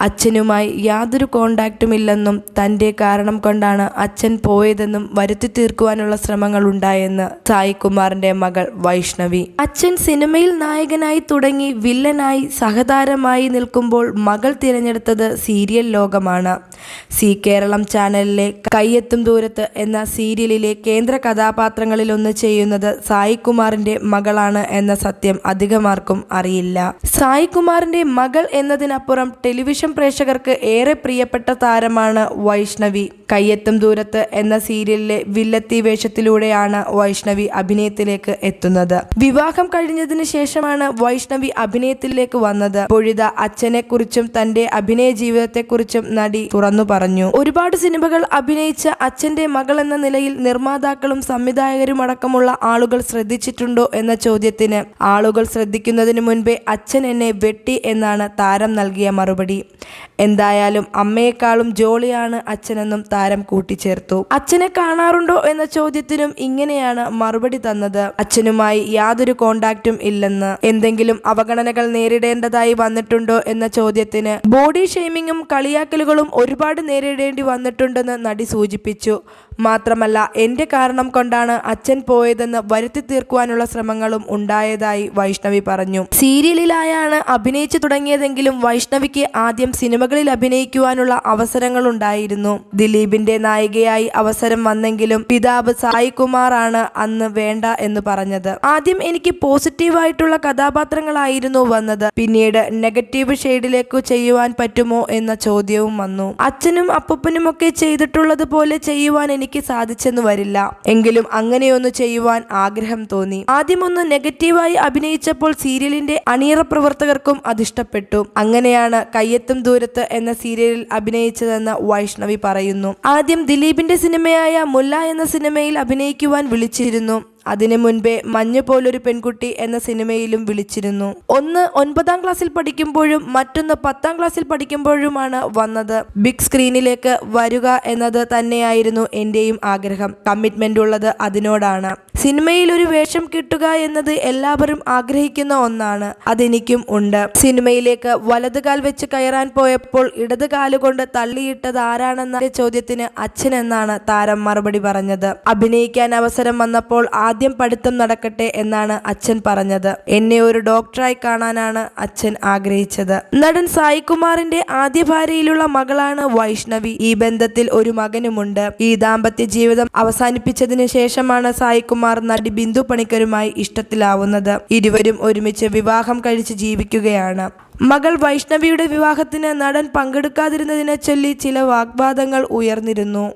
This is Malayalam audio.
അച്ഛനുമായി യാതൊരു കോണ്ടാക്റ്റുമില്ലെന്നും തന്റെ കാരണം കൊണ്ടാണ് അച്ഛൻ പോയതെന്നും വരുത്തി തീർക്കുവാനുള്ള ശ്രമങ്ങൾ ഉണ്ടായെന്ന് സായികുമാറിന്റെ മകൾ വൈഷ്ണവി. അച്ഛൻ സിനിമയിൽ നായകനായി തുടങ്ങി വില്ലനായി സഹതാരമായി നിൽക്കുമ്പോൾ മകൾ തിരഞ്ഞെടുത്തത് സീരിയൽ ലോകമാണ്. സി കേരളം ചാനലിലെ കയ്യെത്തും ദൂരത്ത് എന്ന സീരിയലിലെ കേന്ദ്ര കഥാപാത്രങ്ങളിലൊന്ന് ചെയ്യുന്നത് സായികുമാറിന്റെ മകളാണ് എന്ന സത്യം അധികമാർക്കും അറിയില്ല. സായികുമാറിന്റെ മകൾ എന്നതിനപ്പുറം ടെലിവിഷൻ പ്രേക്ഷകർക്ക് ഏറെ പ്രിയപ്പെട്ട താരമാണ് വൈഷ്ണവി. കയ്യെത്തും ദൂരത്ത് എന്ന സീരിയലിലെ വില്ലത്തി വേഷത്തിലൂടെയാണ് വൈഷ്ണവി അഭിനയത്തിലേക്ക് എത്തുന്നത്. വിവാഹം കഴിഞ്ഞതിന് ശേഷമാണ് വൈഷ്ണവി അഭിനയത്തിലേക്ക് വന്നത്. പൊഴുത അച്ഛനെക്കുറിച്ചും തന്റെ അഭിനയ ജീവിതത്തെക്കുറിച്ചും നടി തുറന്നു പറഞ്ഞു. ഒരുപാട് സിനിമകൾ അഭിനയിച്ച അച്ഛന്റെ മകൾ എന്ന നിലയിൽ നിർമ്മാതാക്കളും സംവിധായകരും അടക്കമുള്ള ആളുകൾ ശ്രദ്ധിച്ചിട്ടുണ്ടോ എന്ന ചോദ്യത്തിന് ആളുകൾ ശ്രദ്ധിക്കുന്നതിന് മുൻപേ അച്ഛൻ എന്നെ വെട്ടി എന്നാണ് താരം നൽകിയ മറുപടി. എന്തായാലും അമ്മയെക്കാളും ജോളിയാണ് അച്ഛനെന്നും താരം കൂട്ടിച്ചേർത്തു. അച്ഛനെ കാണാറുണ്ടോ എന്ന ചോദ്യത്തിനും ഇങ്ങനെയാണ് മറുപടി തന്നത്. അച്ഛനുമായി യാതൊരു കോണ്ടാക്റ്റും ഇല്ലെന്ന്. എന്തെങ്കിലും അവഗണനകൾ നേരിടേണ്ടതായി വന്നിട്ടുണ്ടോ എന്ന ചോദ്യത്തിന്. ബോഡി ഷെയ്മിങ്ങും കളിയാക്കലുകളും ഒരുപാട് നേരിടേണ്ടി വന്നിട്ടുണ്ടെന്ന് നടി സൂചിപ്പിച്ചു. മാത്രമല്ല എന്റെ കാരണം കൊണ്ടാണ് അച്ഛൻ പോയതെന്ന് വരുത്തി തീർക്കുവാനുള്ള ശ്രമങ്ങളും ഉണ്ടായതായി വൈഷ്ണവി പറഞ്ഞു. സീരിയലിലായാണ് അഭിനയിച്ചു തുടങ്ങിയതെങ്കിലും വൈഷ്ണവിക്ക് ആദ്യം സിനിമകളിൽ അഭിനയിക്കുവാനുള്ള അവസരങ്ങൾ ഉണ്ടായിരുന്നു ദിലീപിന്റെ നായികയായി അവസരം വന്നെങ്കിലും പിതാവ് സായി കുമാറാണ് അന്ന് വേണ്ട എന്ന് പറഞ്ഞത്. ആദ്യം എനിക്ക് പോസിറ്റീവായിട്ടുള്ള കഥാപാത്രങ്ങളായിരുന്നു വന്നത്. പിന്നീട് നെഗറ്റീവ് ഷെയ്ഡിലേക്ക് ചെയ്യുവാൻ പറ്റുമോ എന്ന ചോദ്യവും വന്നു. അച്ഛനും അപ്പൂപ്പനും ഒക്കെ ചെയ്തിട്ടുള്ളത് പോലെ ചെയ്യുവാൻ എനിക്ക് സാധിച്ചെന്ന് വരില്ല. എങ്കിലും അങ്ങനെയൊന്ന് ചെയ്യുവാൻ ആഗ്രഹം തോന്നി. ആദ്യമൊന്ന് നെഗറ്റീവായി അഭിനയിച്ചപ്പോൾ സീരിയലിന്റെ അണിയറ പ്രവർത്തകർക്കും അതിഷ്ടപ്പെട്ടു അങ്ങനെയാണ് കയ്യെത്തും ദൂരത്ത് എന്ന സീരിയലിൽ അഭിനയിച്ചതെന്ന് വൈഷ്ണവി പറയുന്നു. ആദ്യം ദിലീപിന്റെ സിനിമയായ മുല്ല എന്ന സിനിമയിൽ അഭിനയിക്കുവാൻ വിളിച്ചിരുന്നു. അതിനു മുൻപേ മഞ്ഞ് പോലൊരു പെൺകുട്ടി എന്ന സിനിമയിലും വിളിച്ചിരുന്നു. ഒന്ന് ഒൻപതാം ക്ലാസ്സിൽ പഠിക്കുമ്പോഴും മറ്റൊന്ന് പത്താം ക്ലാസ്സിൽ പഠിക്കുമ്പോഴുമാണ് വന്നത്. ബിഗ് സ്ക്രീനിലേക്ക് വരിക എന്നത് തന്നെയായിരുന്നു എന്റെയും ആഗ്രഹം. കമ്മിറ്റ്മെന്റ് ഉള്ളത് അതിനോടാണ്. സിനിമയിൽ ഒരു വേഷം കിട്ടുക എന്നത് എല്ലാവരും ആഗ്രഹിക്കുന്ന ഒന്നാണ്. അതെനിക്കും ഉണ്ട്. സിനിമയിലേക്ക് വലതുകാൽ വെച്ച് കയറാൻ പോയപ്പോൾ ഇടത് കാലുകൊണ്ട് തള്ളിയിട്ടത് ആരാണെന്ന ചോദ്യത്തിന് അച്ഛൻ എന്നാണ് താരം മറുപടി പറഞ്ഞത്. അഭിനയിക്കാൻ അവസരം വന്നപ്പോൾ ആദ്യം പഠിത്തം നടക്കട്ടെ എന്നാണ് അച്ഛൻ പറഞ്ഞത്. എന്നെ ഒരു ഡോക്ടറായി കാണാനാണ് അച്ഛൻ ആഗ്രഹിച്ചത്. നടൻ സായികുമാറിന്റെ ആദ്യ ഭാര്യയിലുള്ള മകളാണ് വൈഷ്ണവി. ഈ ബന്ധത്തിൽ ഒരു മകനുമുണ്ട്. ഈ ദാമ്പത്യ ജീവിതം അവസാനിപ്പിച്ചതിന് ശേഷമാണ് സായികുമാർ നടി ബിന്ദു പണിക്കരുമായി ഇഷ്ടത്തിലാവുന്നത്. ഇരുവരും ഒരുമിച്ച് വിവാഹം കഴിച്ച് ജീവിക്കുകയാണ്. മകൾ വൈഷ്ണവിയുടെ വിവാഹത്തിന് നടൻ പങ്കെടുക്കാതിരുന്നതിനെ ചൊല്ലി ചില വാഗ്വാദങ്ങൾ ഉയർന്നിരുന്നു.